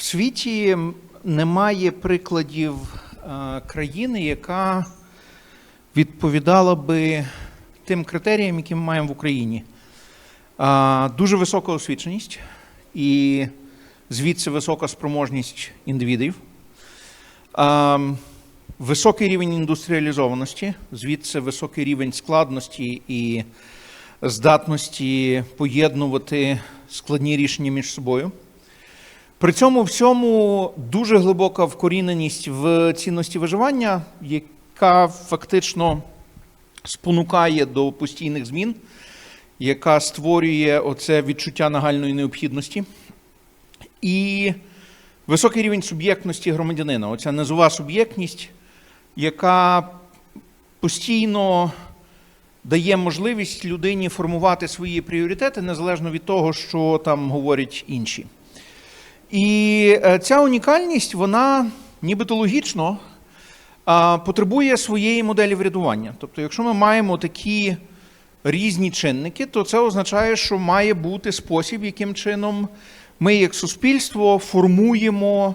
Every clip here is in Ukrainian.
В світі немає прикладів е, країни, яка відповідала би тим критеріям, які ми маємо в Україні. Е, Дуже висока освіченість і звідси висока спроможність індивідів. Е, Високий рівень індустріалізованості, звідси високий рівень складності і здатності поєднувати складні рішення між собою. При цьому всьому дуже глибока вкоріненість в цінності виживання, яка фактично спонукає до постійних змін, яка створює оце відчуття нагальної необхідності. І високий рівень суб'єктності громадянина, оця низова суб'єктність, яка постійно дає можливість людині формувати свої пріоритети незалежно від того, що там говорять інші. І е, ця унікальність, вона нібито логічно потребує своєї моделі врядування. Тобто, якщо ми маємо такі різні чинники, то це означає, що має бути спосіб, яким чином ми, як суспільство, формуємо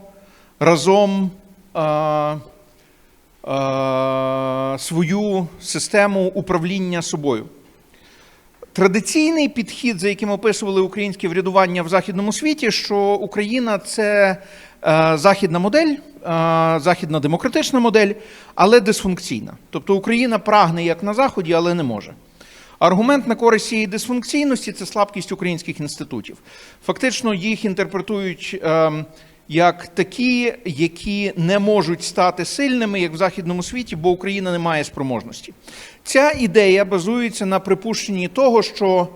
разом свою систему управління собою. Традиційний підхід, за яким описували українське врядування в західному світі, що Україна це е, західна модель, е, західна демократична модель, але дисфункційна. Тобто Україна прагне як на Заході, але не може. Аргумент на користь цієї дисфункційності це слабкість українських інститутів. Фактично їх інтерпретують е, як такі, які не можуть стати сильними, як в західному світі, бо Україна не має спроможності. Ця ідея базується на припущенні того, що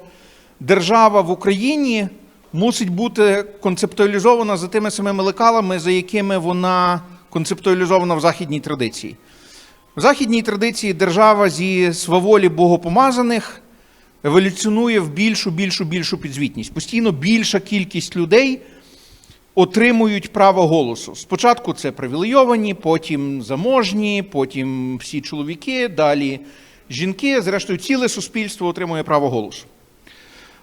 держава в Україні мусить бути концептуалізована за тими самими лекалами, за якими вона концептуалізована в західній традиції. В західній традиції держава зі сваволі богопомазаних еволюціонує в більшу, більшу, більшу підзвітність. Постійно більша кількість людей отримують право голосу. Спочатку це привілейовані, потім заможні, потім всі чоловіки, далі жінки, зрештою, ціле суспільство отримує право голосу.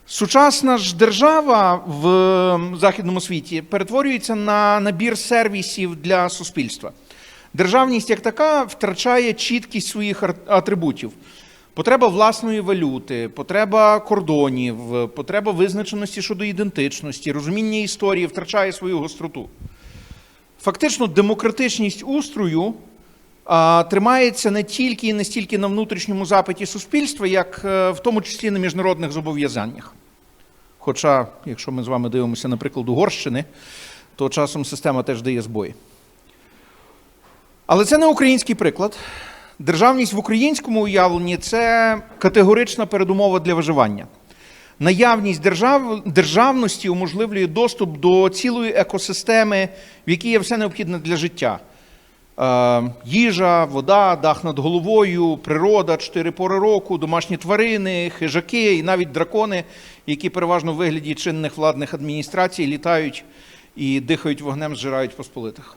Сучасна ж держава в західному світі перетворюється на набір сервісів для суспільства. Державність як така втрачає чіткість своїх атрибутів. Потреба власної валюти, потреба кордонів, потреба визначеності щодо ідентичності, розуміння історії втрачає свою гостроту. Фактично, демократичність устрою а, тримається не тільки і не стільки на внутрішньому запиті суспільства, як е, в тому числі на міжнародних зобов'язаннях. Хоча, якщо ми з вами дивимося, наприклад, Угорщини, то часом система теж дає збої. Але це не український приклад. Державність в українському уявленні це категорична передумова для виживання. Наявність держав... державності уможливлює доступ до цілої екосистеми, в якій є все необхідне для життя. Е, їжа, вода, дах над головою, природа, чотири пори року, домашні тварини, хижаки і навіть дракони, які переважно в вигляді чинних владних адміністрацій літають і дихають вогнем, зжирають посполитих.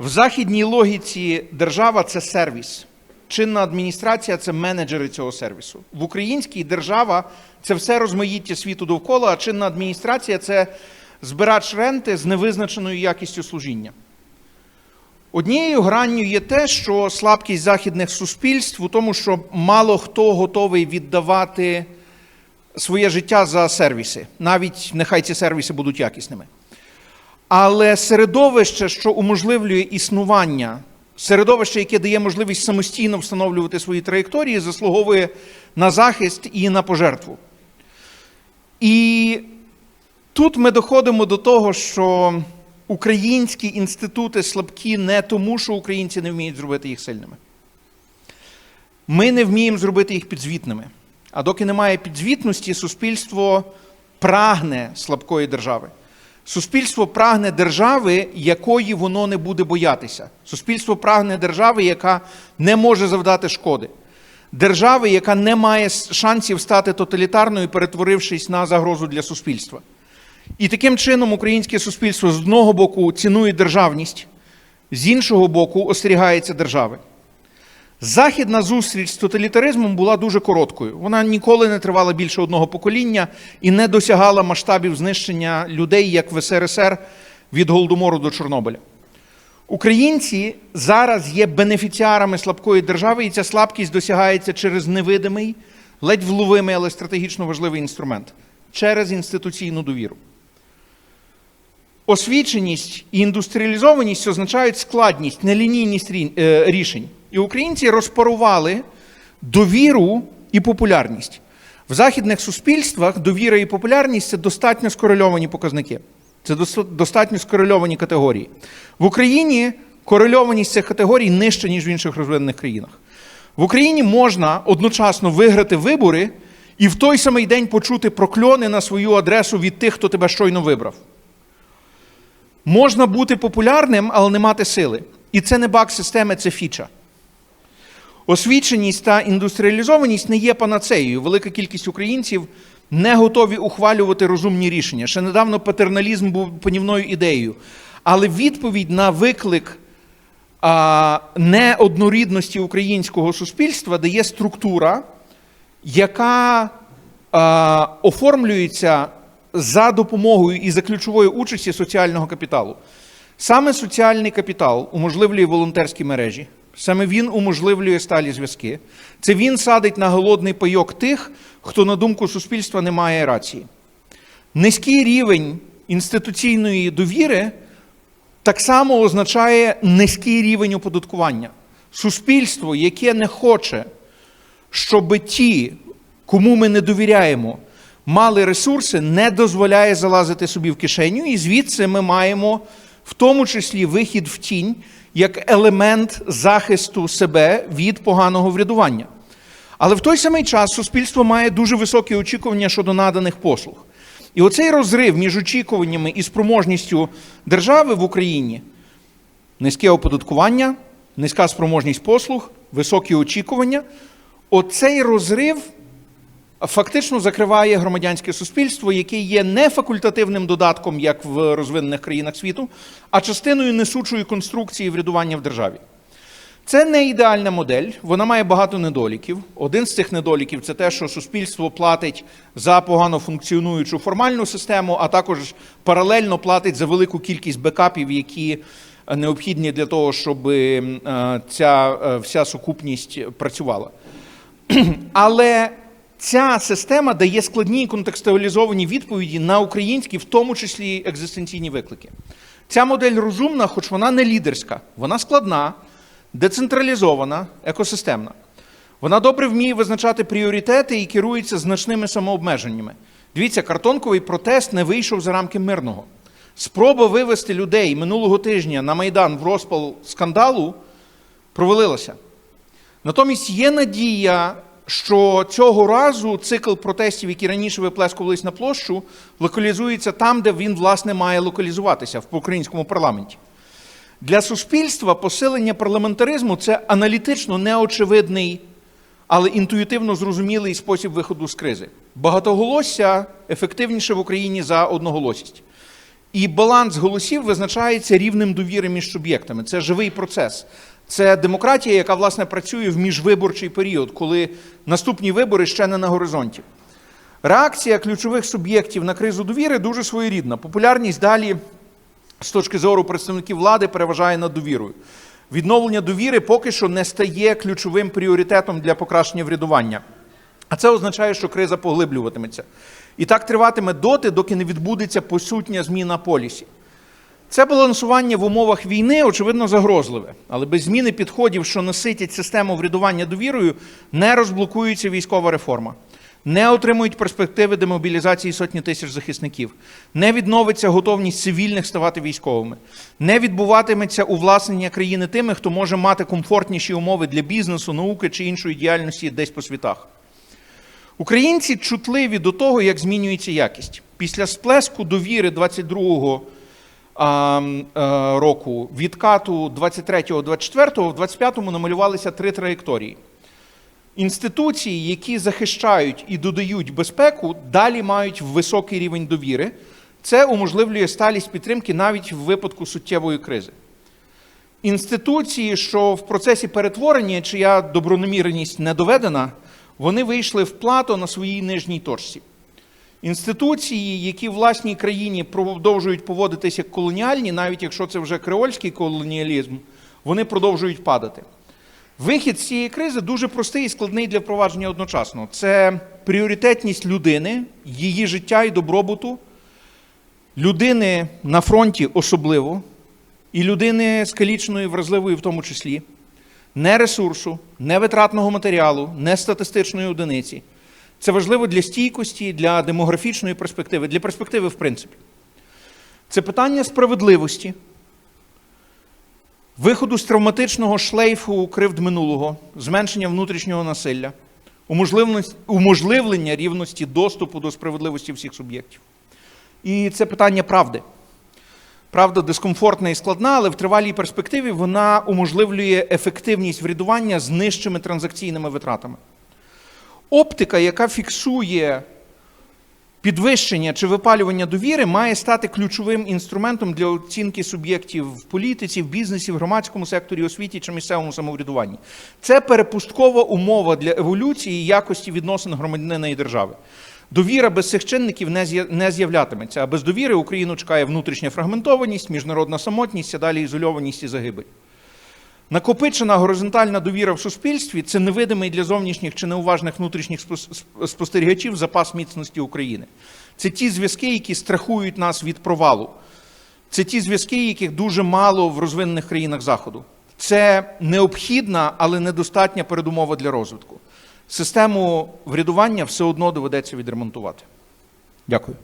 В західній логіці держава це сервіс. Чинна адміністрація це менеджери цього сервісу. В українській держава це все розмаїття світу довкола, а чинна адміністрація це збирач ренти з невизначеною якістю служіння. Однією гранню є те, що слабкість західних суспільств у тому, що мало хто готовий віддавати своє життя за сервіси, навіть нехай ці сервіси будуть якісними. Але середовище, що уможливлює існування, середовище, яке дає можливість самостійно встановлювати свої траєкторії, заслуговує на захист і на пожертву. І тут ми доходимо до того, що українські інститути слабкі не тому, що українці не вміють зробити їх сильними. Ми не вміємо зробити їх підзвітними. А доки немає підзвітності, суспільство прагне слабкої держави. Суспільство прагне держави, якої воно не буде боятися. Суспільство прагне держави, яка не може завдати шкоди. Держави, яка не має шансів стати тоталітарною, перетворившись на загрозу для суспільства. І таким чином українське суспільство з одного боку цінує державність, з іншого боку, остерігається держави. Західна зустріч з тоталітаризмом була дуже короткою. Вона ніколи не тривала більше одного покоління і не досягала масштабів знищення людей, як в СРСР від Голодомору до Чорнобиля. Українці зараз є бенефіціарами слабкої держави, і ця слабкість досягається через невидимий, ледь вловимий, але стратегічно важливий інструмент через інституційну довіру. Освіченість і індустріалізованість означають складність, нелінійність е, рішень. І українці розпарували довіру і популярність. В західних суспільствах довіра і популярність це достатньо скорельовані показники. Це достатньо скорельовані категорії. В Україні корельованість цих категорій нижча, ніж в інших розвинених країнах. В Україні можна одночасно виграти вибори і в той самий день почути прокльони на свою адресу від тих, хто тебе щойно вибрав. Можна бути популярним, але не мати сили. І це не баг системи, це фіча. Освіченість та індустріалізованість не є панацеєю. Велика кількість українців не готові ухвалювати розумні рішення. Ще недавно патерналізм був панівною ідеєю. Але відповідь на виклик а, неоднорідності українського суспільства дає структура, яка а, оформлюється за допомогою і за ключовою участі соціального капіталу. Саме соціальний капітал уможливлює волонтерські мережі, саме він уможливлює сталі зв'язки. Це він садить на голодний пайок тих, хто, на думку суспільства, не має рації. Низький рівень інституційної довіри так само означає низький рівень оподаткування. Суспільство, яке не хоче, щоб ті, кому ми не довіряємо, мали ресурси, не дозволяє залазити собі в кишеню, і звідси ми маємо в тому числі вихід в тінь як елемент захисту себе від поганого врядування. Але в той самий час суспільство має дуже високі очікування щодо наданих послуг. І оцей розрив між очікуваннями і спроможністю держави в Україні низьке оподаткування, низька спроможність послуг, високі очікування. Оцей розрив фактично закриває громадянське суспільство, яке є не факультативним додатком, як в розвинених країнах світу, а частиною несучої конструкції врядування в державі. Це не ідеальна модель, вона має багато недоліків. Один з цих недоліків це те, що суспільство платить за погано функціонуючу формальну систему, а також паралельно платить за велику кількість бекапів, які е, необхідні для того, щоб е, ця е, вся сукупність працювала. Але ця система дає складні і контекстуалізовані відповіді на українські, в тому числі екзистенційні виклики. Ця модель розумна, хоч вона не лідерська, вона складна, децентралізована, екосистемна. Вона добре вміє визначати пріоритети і керується значними самообмеженнями. Дивіться, картонковий протест не вийшов за рамки мирного. Спроба вивести людей минулого тижня на Майдан в розпал скандалу провалилася. Натомість є надія, що цього разу цикл протестів, які раніше виплескувались на площу, локалізується там, де він, власне, має локалізуватися в українському парламенті. Для суспільства посилення парламентаризму це аналітично неочевидний, але інтуїтивно зрозумілий спосіб виходу з кризи. Багатоголосся ефективніше в Україні за одноголосість. І баланс голосів визначається рівнем довіри між суб'єктами. Це живий процес. Це демократія, яка власне працює в міжвиборчий період, коли наступні вибори ще не на горизонті. Реакція ключових суб'єктів на кризу довіри дуже своєрідна. Популярність далі з точки зору представників влади переважає над довірою. Відновлення довіри поки що не стає ключовим пріоритетом для покращення врядування. А це означає, що криза поглиблюватиметься. І так триватиме доти, доки не відбудеться посутня зміна полісі. Це балансування в умовах війни, очевидно, загрозливе, але без зміни підходів, що наситять систему врядування довірою, не розблокується військова реформа, не отримують перспективи демобілізації сотні тисяч захисників, не відновиться готовність цивільних ставати військовими, не відбуватиметься увласнення країни тими, хто може мати комфортніші умови для бізнесу, науки чи іншої діяльності десь по світах. Українці чутливі до того, як змінюється якість. Після сплеску довіри 22-го а, року, відкату 23-го, 24-го, в 25-му намалювалися три траєкторії. Інституції, які захищають і додають безпеку, далі мають високий рівень довіри. Це уможливлює сталість підтримки навіть в випадку суттєвої кризи. Інституції, що в процесі перетворення, чия добронаміреність не доведена, вони вийшли в плато на своїй нижній точці. Інституції, які в власній країні продовжують поводитися як колоніальні, навіть якщо це вже креольський колоніалізм, вони продовжують падати. Вихід з цієї кризи дуже простий і складний для впровадження одночасно. Це пріоритетність людини, її життя і добробуту, людини на фронті особливо, і людини скаліченої, вразливої в тому числі, не ресурсу, не витратного матеріалу, не статистичної одиниці. Це важливо для стійкості, для демографічної перспективи, для перспективи, в принципі. Це питання справедливості, виходу з травматичного шлейфу кривд минулого, зменшення внутрішнього насилля, уможливлення- рівності доступу до справедливості всіх суб'єктів. І це питання правди. Правда дискомфортна і складна, але в тривалій перспективі вона уможливлює ефективність врядування з нижчими транзакційними витратами. Оптика, яка фіксує підвищення чи випалювання довіри, має стати ключовим інструментом для оцінки суб'єктів в політиці, в бізнесі, в громадському секторі, освіті чи місцевому самоврядуванні. Це перепусткова умова для еволюції якості відносин громадянина і держави. Довіра без цих чинників не з'я- не з'являтиметься, а без довіри Україну чекає внутрішня фрагментованість, міжнародна самотність, а далі ізольованість і загибель. Накопичена горизонтальна довіра в суспільстві це невидимий для зовнішніх чи неуважних внутрішніх спостерігачів запас міцності України. Це ті зв'язки, які страхують нас від провалу. Це ті зв'язки, яких дуже мало в розвинених країнах Заходу. Це необхідна, але недостатня передумова для розвитку. Систему врядування все одно доведеться відремонтувати. Дякую.